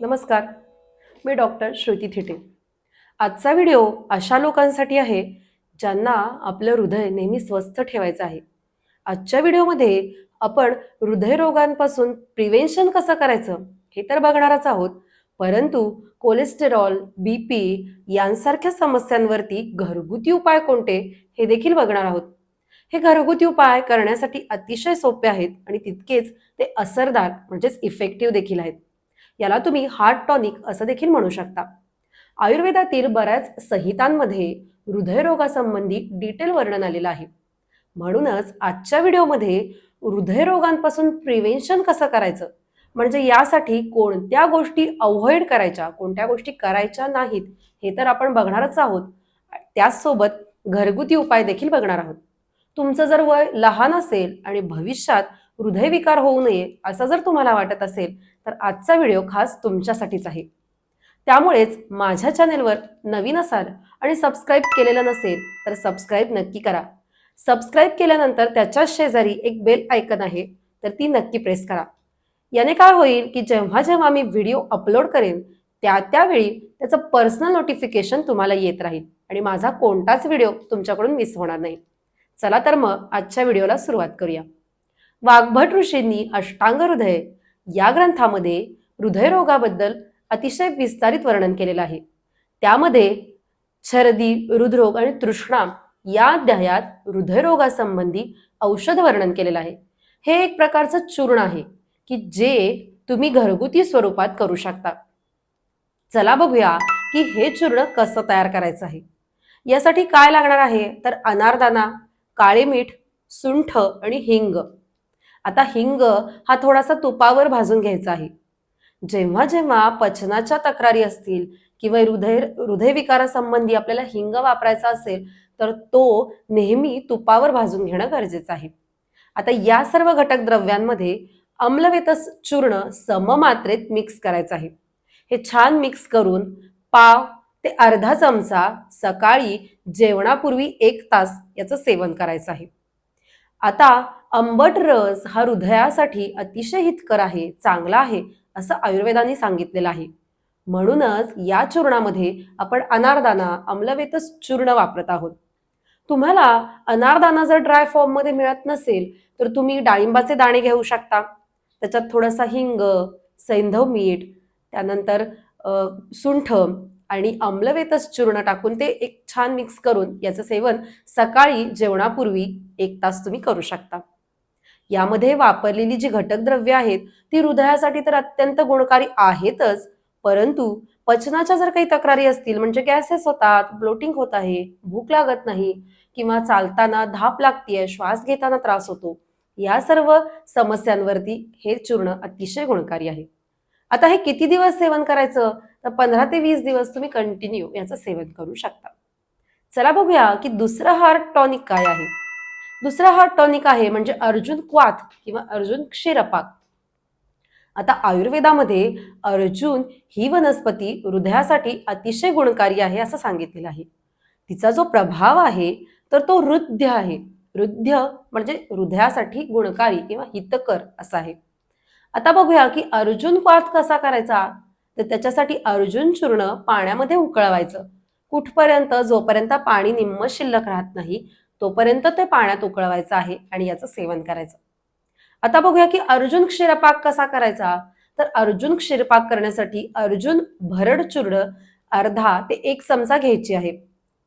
नमस्कार. मी डॉक्टर श्रुती थिटे. आजचा व्हिडिओ अशा लोकांसाठी आहे ज्यांना आपलं हृदय नेहमी स्वस्थ ठेवायचं आहे. आजच्या व्हिडिओमध्ये आपण हृदयरोगांपासून प्रिव्हेन्शन कसं करायचं हे तर बघणारच आहोत परंतु कोलेस्टेरॉल बी पी यांसारख्या समस्यांवरती घरगुती उपाय कोणते हे देखील बघणार आहोत. हे घरगुती उपाय करण्यासाठी अतिशय सोपे आहेत आणि तितकेच ते असरदार म्हणजेच इफेक्टिव्ह देखील आहेत. याला तुम्ही हार्ट टॉनिक असं देखील म्हणू शकता. आयुर्वेदातील बऱ्याच संहितांमध्ये हृदयरोगासंबंधी डिटेल वर्णन आलेलं आहे. म्हणूनच आजच्या व्हिडिओमध्ये हृदयरोगांपासून प्रिव्हेन्शन कसं करायचं? म्हणजे यासाठी कोणत्या गोष्टी अवॉइड करायच्या कोणत्या गोष्टी करायच्या नाहीत हे तर आपण बघणारच आहोत. त्याचसोबत घरगुती उपाय देखील बघणार आहोत. तुमचं जर वय लहान असेल आणि भविष्यात हृदयविकार होऊ नये असं जर तुम्हाला वाटत असेल तर आजचा व्हिडिओ खास तुमच्यासाठीच आहे. त्यामुळेच माझ्या चॅनेलवर नवीन असाल आणि सबस्क्राईब केलेलं नसेल तर सबस्क्राईब नक्की करा. सबस्क्राईब केल्यानंतर त्याच्याच शेजारी एक बेल आयकन आहे तर ती नक्की प्रेस करा. याने काय होईल की जेव्हा जेव्हा मी व्हिडिओ अपलोड करेन त्या त्यावेळी त्याचं पर्सनल नोटिफिकेशन तुम्हाला येत राहील आणि माझा कोणताच व्हिडिओ तुमच्याकडून मिस होणार नाही. चला तर मग आजच्या व्हिडिओला सुरुवात करूया. वाघभट ऋषींनी अष्टांग हृदय या ग्रंथामध्ये हृदयरोगाबद्दल अतिशय विस्तारित वर्णन केलेलं आहे. त्यामध्ये छर्दी हृदरोग आणि तृष्णा या अध्यायात हृदयरोगासंबंधी औषध वर्णन केलेलं आहे. हे एक प्रकारचं चूर्ण आहे की जे तुम्ही घरगुती स्वरूपात करू शकता. चला बघूया की हे चूर्ण कसं तयार करायचं आहे. यासाठी काय लागणार आहे? तर अनारदाना काळे मीठ सुंठ आणि हिंग. आता हिंग हा थोडासा तुपावर भाजून घ्यायचा आहे. जेव्हा जेव्हा पचनाच्या तक्रारी असतील किंवा हृदय हृदयविकारासंबंधी आपल्याला हिंग वापरायचा असेल तर तो नेहमी तुपावर भाजून घेणं गरजेचं आहे. आता या सर्व घटक द्रव्यांमध्ये अम्लवेतस चूर्ण सममात्रेत मिक्स करायचं आहे. हे छान मिक्स करून पाव ते अर्धा चमचा सकाळी जेवणापूर्वी एक तास याचं सेवन करायचं आहे. आता आंबट रस हा हृदयासाठी अतिशय हितकर आहे चांगला आहे असं आयुर्वेदाने सांगितलेलं आहे. म्हणूनच या चूर्णामध्ये आपण अनारदाना अम्लवेतस चूर्ण वापरत आहोत. तुम्हाला अनारदाना जर ड्राय फॉर्ममध्ये मिळत नसेल तर तुम्ही डाळिंबाचे दाणे घेऊ शकता. त्याच्यात थोडासा हिंग सैंधव मीठ त्यानंतर सुंठ आणि अम्लवेतस चूर्ण टाकून ते एक छान मिक्स करून याचं सेवन सकाळी जेवणापूर्वी एक तास तुम्ही करू शकता. यामध्ये वापरलेली जी घटक द्रव्य आहेत ती हृदयासाठी तर अत्यंत गुणकारी आहेतच परंतु पचनाच्या जर काही तक्रारी असतील म्हणजे गॅसेस होतात ब्लोटिंग होत आहे भूक लागत नाही किंवा चालताना धाप लागतीये श्वास घेताना त्रास होतो या सर्व समस्यांवरती हे चूर्ण अतिशय गुणकारी आहे. आता हे किती दिवस सेवन करायचं? तर पंधरा ते वीस दिवस तुम्ही कंटिन्यू याचं सेवन करू शकता. चला बघूया की दुसरं हार्ट टॉनिक काय आहे. दुसरा हा टॉनिक आहे म्हणजे अर्जुन क्वाथ किंवा अर्जुन क्षीरपाक. आता आयुर्वेदामध्ये अर्जुन ही वनस्पती हृदयासाठी अतिशय गुणकारी आहे असं सांगितलेलं आहे. तिचा जो प्रभाव आहे तर तो हृद्य आहे. हृद्य म्हणजे हृदयासाठी गुणकारी किंवा हितकर असा आहे. आता बघूया की अर्जुन क्वाथ कसा करायचा? तर त्याच्यासाठी अर्जुन चूर्ण पाण्यामध्ये उकळवायचं. कुठपर्यंत? जोपर्यंत पाणी निम्म शिल्लक राहत नाही तोपर्यंत ते पाण्यात उकळवायचं आहे आणि याचं सेवन करायचं. आता बघूया की अर्जुन क्षीरपाक कसा करायचा? तर अर्जुन क्षीरपाक करण्यासाठी अर्जुन भरड चूर्ण अर्धा ते एक चमचा घ्यायची आहे.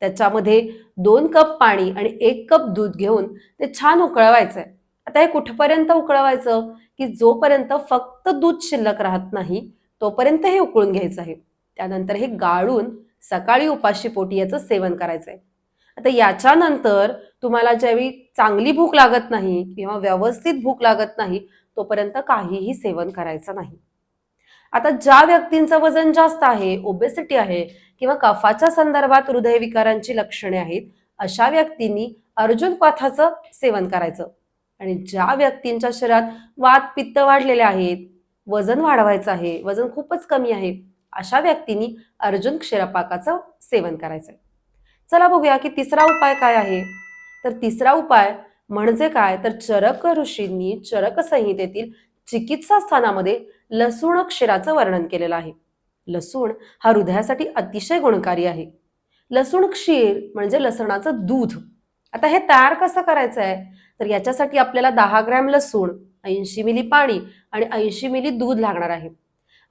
त्याच्यामध्ये दोन कप पाणी आणि एक कप दूध घेऊन ते छान उकळवायचं आहे आता हे कुठपर्यंत उकळवायचं? की जोपर्यंत फक्त दूध शिल्लक राहत नाही तोपर्यंत हे उकळून घ्यायचं आहे. त्यानंतर हे गाळून सकाळी उपाशी पोटी याचं सेवन करायचंय. आता याच्यानंतर तुम्हाला ज्यावेळी चांगली भूक लागत नाही किंवा व्यवस्थित भूक लागत नाही तोपर्यंत काहीही सेवन करायचं नाही. आता ज्या व्यक्तींचं वजन जास्त आहे ओबेसिटी आहे किंवा कफाच्या संदर्भात हृदयविकारांची लक्षणे आहेत अशा व्यक्तींनी अर्जुन क्वाथाचं सेवन करायचं. आणि ज्या व्यक्तींच्या शरीरात वात पित्त वाढलेले आहेत वजन वाढवायचं आहे वजन खूपच कमी आहे अशा व्यक्तींनी अर्जुन क्षीरपाकाचं सेवन करायचं चला बघूया की तिसरा उपाय काय आहे? तर तिसरा उपाय म्हणजे काय? तर चरक ऋषींनी चरक संहितेतील चिकित्सा स्थानामध्ये लसूण क्षीराचं वर्णन केलेलं आहे. लसूण हा हृदयासाठी अतिशय गुणकारी आहे. लसूण क्षीर म्हणजे लसणाचं दूध. आता हे तयार कसं करायचं आहे? तर याच्यासाठी आपल्याला दहा ग्रॅम लसूण ऐंशी मिली पाणी आणि ऐंशी मिली दूध लागणार आहे.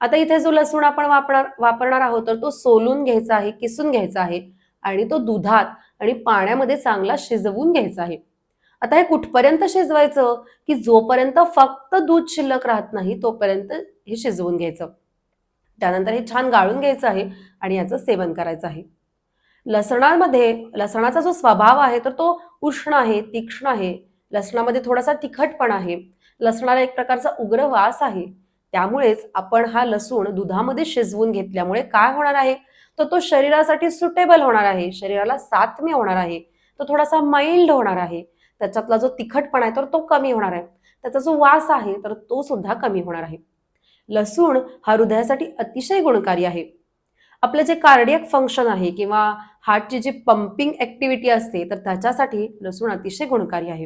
आता इथे जो लसूण आपण वापरणार वापरणार आहोत तर तो सोलून घ्यायचा आहे किसून घ्यायचा आहे. आणि तो दुधात आणि पाण्यामध्ये चांगला शिजवून घ्यायचा आहे. आता हे कुठपर्यंत शिजवायचं? की जोपर्यंत फक्त दूध शिल्लक राहत नाही तोपर्यंत हे शिजवून घ्यायचं. त्यानंतर हे छान गाळून घ्यायचं आहे आणि याचं सेवन करायचं आहे. लसणामध्ये लसणाचा जो स्वभाव आहे तर तो उष्ण आहे तीक्ष्ण आहे. लसणामध्ये थोडासा तिखटपणा आहे. लसणाला एक प्रकारचा उग्र वास आहे. त्यामुळेच आपण हा लसूण दुधामध्ये शिजवून घेतल्यामुळे काय होणार आहे? तर तो शरीरासाठी सुटेबल होणार आहे. शरीराला सात्म्य होणार आहे. तो थोडासा माइल्ड होणार आहे. त्याच्यातला जो तिखटपणा आहे तर तो कमी होणार आहे. त्याचा जो वास आहे तर तो सुद्धा कमी होणार आहे. लसूण हा हृदयासाठी अतिशय गुणकारी आहे. आपलं जे कार्डियक फंक्शन आहे किंवा हार्टची जी पंपिंग ऍक्टिव्हिटी असते तर त्याच्यासाठी लसूण अतिशय गुणकारी आहे.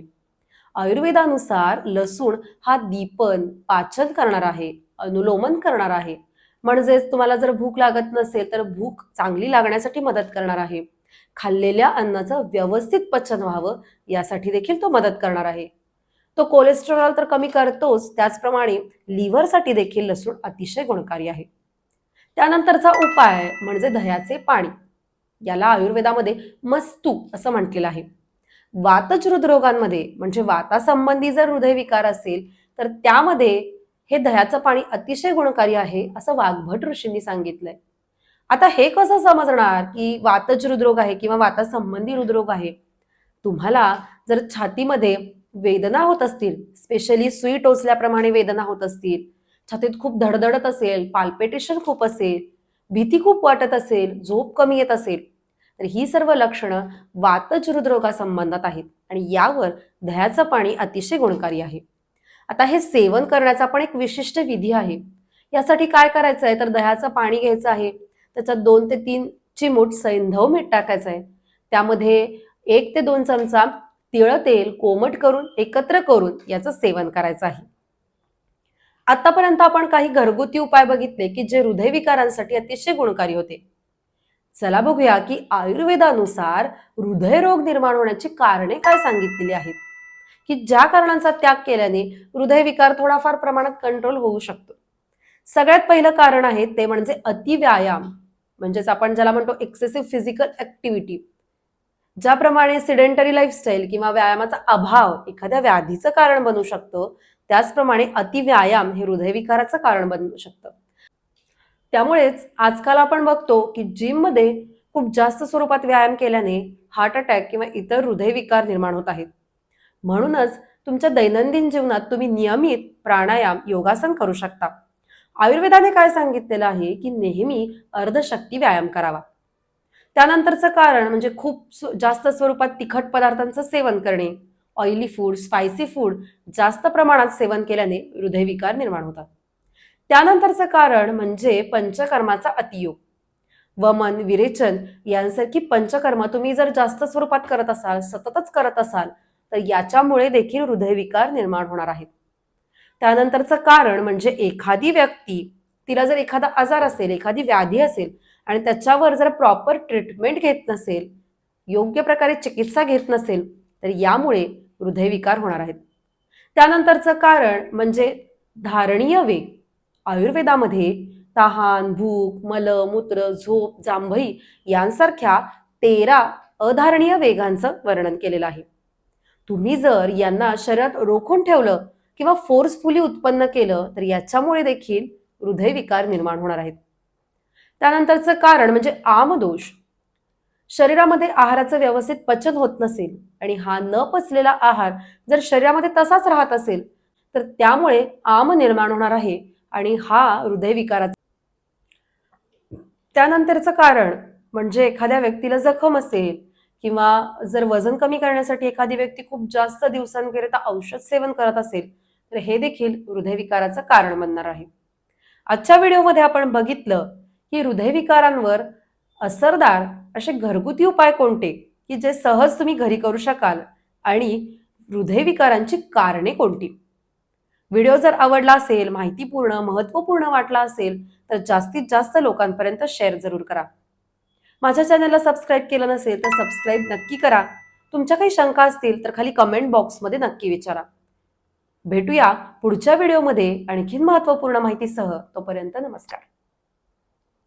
आयुर्वेदानुसार लसूण हा दीपन पाचन करणार आहे अनुलोमन करणार आहे. म्हणजेच तुम्हाला जर भूक लागत नसेल तर भूक चांगली लागण्यासाठी मदत करणार आहे. खाल्लेल्या अन्नाचं व्यवस्थित पचन व्हावं यासाठी देखील तो मदत करणार आहे. तो कोलेस्टेरॉल तर कमी करतोच त्याचप्रमाणे लिव्हरसाठी देखील लसूण अतिशय गुणकारी आहे. त्यानंतरचा उपाय म्हणजे दह्याचे पाणी. याला आयुर्वेदामध्ये मस्तू असं म्हटलेलं आहे. वातच हृदरोगांमध्ये म्हणजे वातासंबंधी जर हृदयविकार असेल तर त्यामध्ये हे दह्याचं पाणी अतिशय गुणकारी आहे असं वाघभट ऋषींनी सांगितलंय. आता हे कसं समजणार की वातज हृदरोग आहे किंवा वातासंबंधी हृदरोग आहे? तुम्हाला जर छातीमध्ये वेदना होत असतील स्पेशली सुई टोचल्याप्रमाणे वेदना होत असतील छातीत खूप धडधडत असेल पाल्पेटेशन खूप असेल भीती खूप वाटत असेल झोप कमी येत असेल तर ही सर्व लक्षणं वातज हृदरोगासंबंधात आहेत आणि यावर दह्याचं पाणी अतिशय गुणकारी आहे. आता हे सेवन करण्याचा पण एक विशिष्ट विधी आहे. यासाठी काय करायचं आहे तर दह्याचं पाणी घ्यायचं आहे. त्याच्यात दोन ते तीन चिमूट सैंधव मीठ टाकायचं आहे त्यामध्ये एक ते दोन चमचा तिळ तेल कोमट करून एकत्र करून याचं सेवन करायचं आहे. आतापर्यंत आपण काही घरगुती उपाय बघितले की जे हृदयविकारांसाठी अतिशय गुणकारी होते. चला बघूया की आयुर्वेदानुसार हृदयरोग निर्माण होण्याची कारणे काय सांगितलेली आहेत. की ज्या कारणांचा त्याग केल्याने हृदयविकार थोडाफार प्रमाणात कंट्रोल होऊ शकतो. सगळ्यात पहिलं कारण आहे ते म्हणजे अतिव्यायाम म्हणजेच आपण ज्याला म्हणतो एक्सेसिव्ह फिजिकल ऍक्टिव्हिटी ज्याप्रमाणे सिडेंटरी लाईफस्टाईल किंवा व्यायामाचा अभाव एखाद्या व्याधीचं कारण बनू शकतं त्याचप्रमाणे अतिव्यायाम हे हृदयविकाराचं कारण बनू शकतं. त्यामुळेच आजकाल आपण बघतो की जिममध्ये खूप जास्त स्वरूपात व्यायाम केल्याने हार्ट अटॅक किंवा इतर हृदयविकार निर्माण होत आहेत. म्हणूनच तुमच्या दैनंदिन जीवनात तुम्ही नियमित प्राणायाम योगासन करू शकता. आयुर्वेदाने काय सांगितलेलं आहे की नेहमी अर्धशक्ती व्यायाम करावा. त्यानंतरचं कारण म्हणजे खूप जास्त स्वरूपात तिखट पदार्थांचं सेवन करणे. ऑइली फूड स्पायसी फूड जास्त प्रमाणात सेवन केल्याने हृदयविकार निर्माण होतात. त्यानंतरचं कारण म्हणजे पंचकर्माचा अतियोग. वमन विरेचन यांसारखी पंचकर्म तुम्ही जर जास्त स्वरूपात करत असाल सततच करत असाल तर याच्यामुळे देखील हृदयविकार निर्माण होणार आहेत. त्यानंतरचं कारण म्हणजे एखादी व्यक्ती तिला जर एखादा आजार असेल एखादी व्याधी असेल आणि त्याच्यावर जर प्रॉपर ट्रीटमेंट घेत नसेल योग्य प्रकारे चिकित्सा घेत नसेल तर यामुळे हृदयविकार होणार आहेत. त्यानंतरचं कारण म्हणजे धारणीय वेग. आयुर्वेदामध्ये तहान भूक मल मूत्र झोप जांभई यांसारख्या तेरा अधारणीय वेगांचं वर्णन केलेलं आहे. तुम्ही जर यांना शरीरात रोखून ठेवलं किंवा फोर्सफुली उत्पन्न केलं तर याच्यामुळे देखील हृदयविकार निर्माण होणार आहेत. त्यानंतरचं कारण म्हणजे आमदोष शरीरामध्ये आहाराचं व्यवस्थित पचन होत नसेल आणि हा न पचलेला आहार जर शरीरामध्ये तसाच राहत असेल तर त्यामुळे आम निर्माण होणार आहे. आणि हा हृदयविकाराचा त्यानंतरचं कारण म्हणजे एखाद्या व्यक्तीला जखम असेल किंवा जर वजन कमी करण्यासाठी एखादी व्यक्ती खूप जास्त दिवसांकरिता औषध सेवन करत असेल तर हे देखील हृदयविकाराचं कारण बनणार आहे. आजच्या व्हिडिओमध्ये आपण बघितलं की हृदयविकारांवर असरदार असे घरगुती उपाय कोणते? की जे सहज तुम्ही घरी करू शकाल आणि हृदयविकारांची कारणे कोणती? व्हिडिओ जर आवडला असेल माहितीपूर्ण महत्त्वपूर्ण वाटला असेल तर जास्तीत जास्त लोकांपर्यंत शेअर जरूर करा. माझ्या चॅनलला सबस्क्राईब केलं नसेल तर सबस्क्राईब नक्की करा. तुमच्या काही शंका असतील तर खाली कमेंट बॉक्समध्ये नक्की विचारा. भेटूया पुढच्या व्हिडिओमध्ये आणखीन महत्त्वपूर्ण माहितीसह. तोपर्यंत नमस्कार.